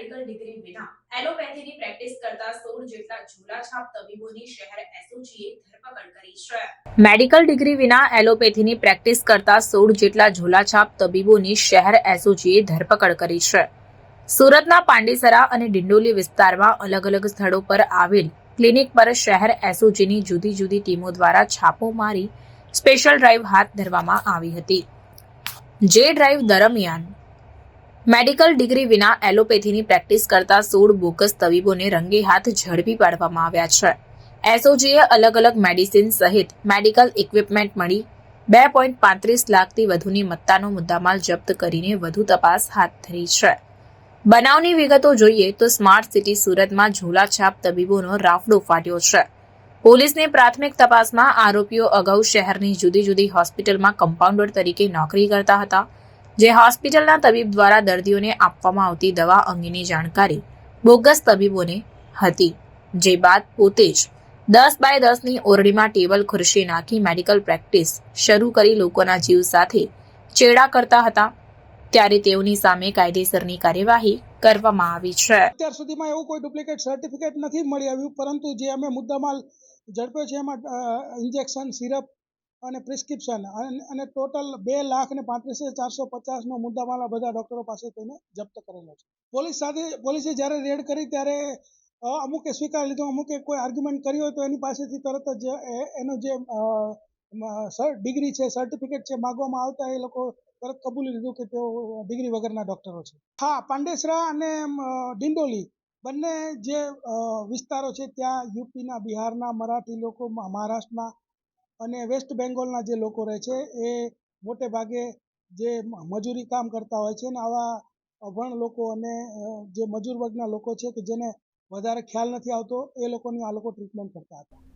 એલોપેથીની practice કરતા સોળ જેટલા ઝોલાછાપ તબીબોની શહેર એસઓજીએ ધરપકડ કરી છે. મેડિકલ ડિગ્રી વિના એલોપેથીની પ્રેક્ટિસ કરતા સોળ જેટલા ઝોલાછાપ તબીબોની શહેર એસઓજીએ ધરપકડ કરી છે. સુરતના પાંડેસરા અને ડિંડોલી વિસ્તારમાં અલગ અલગ સ્થળો પર આવેલ ક્લિનિક પર શહેર એસઓજીની જુદી જુદી ટીમો દ્વારા છાપો મારી સ્પેશિયલ ડ્રાઈવ હાથ ધરવામાં આવી હતી. જે ડ્રાઈવ દરમિયાન મેડિકલ ડિગ્રી વિના એલોપેથીની પ્રેક્ટિસ કરતા સોળ બોગસ તબીબોને રંગે હાથ ઝડપી પાડવામાં આવ્યા છે. એસઓજીએ અલગ અલગ મેડિસિન સહિત મેડિકલ ઇક્વિપમેન્ટ મળી બે પોઈન્ટ પાંત્રીસ લાખથી વધુની મત્તાનો મુદ્દામાલ જપ્ત કરીને વધુ તપાસ હાથ ધરી છે. બનાવની વિગતો જોઈએ તો સ્માર્ટ સિટી સુરતમાં ઝોલાછાપ તબીબોનો રાફડો ફાટ્યો છે. પોલીસની પ્રાથમિક તપાસમાં આરોપીઓ અગાઉ શહેરની જુદી જુદી હોસ્પિટલમાં કમ્પાઉન્ડર તરીકે નોકરી કરતા હતા. જે હોસ્પિટલના તબીબ દ્વારા દર્દીઓને આપવામાં આવતી દવા અંગેની જાણકારી બોગસ તબીબોને હતી. જે બાદ પોતે જ દસ બાય દસની ઓરડીમાં ટેબલ ખુરશી નાખી મેડિકલ પ્રેક્ટિસ શરૂ કરી લોકોના જીવ સાથે ચેડા કરતા હતા. ત્યારે તેઓની સામે કાયદેસરની કાર્યવાહી કરવામાં આવી છે. અત્યાર સુધીમાં એવું કોઈ ડુપ્લિકેટ સર્ટિફિકેટ નથી મળી આવ્યું, પરંતુ જે અમે મુદ્દામાલ ઝડપ્યો છે એમાં ઇન્જેક્શન, સિરપ અને પ્રિસ્ક્રિપ્શન અને ટોટલ બે લાખ ને પાંત્રીસ હજાર ચારસો પચાસનો મુદ્દામાલ બધા ડૉક્ટરો પાસે તેને જપ્ત કરેલો છે. પોલીસ સાથે, પોલીસે જ્યારે રેડ કરી ત્યારે અમુકે સ્વીકાર લીધો, અમુકે કોઈ આર્ગ્યુમેન્ટ કર્યો તો એની પાસેથી તરત જ એનો જે ડિગ્રી છે સર્ટિફિકેટ છે, માગવામાં આવતા એ લોકો તરત કબૂલી લીધું કે તેઓ ડિગ્રી વગરના ડૉક્ટરો છે. હા, પાંડેસરા અને ડિંડોલી બંને જે વિસ્તારો છે, ત્યાં યુપીના, બિહારના, મરાઠી લોકો, મહારાષ્ટ્રના અને વેસ્ટ બેંગોલના જે લોકો રહે છે, એ મોટે ભાગે જે મજૂરી કામ કરતા હોય છે અને આવા અભણ લોકો અને જે મજૂર વર્ગના લોકો છે કે જેને વધારે ખ્યાલ નથી આવતો, એ લોકોની આ લોકો ટ્રીટમેન્ટ કરતા હતા.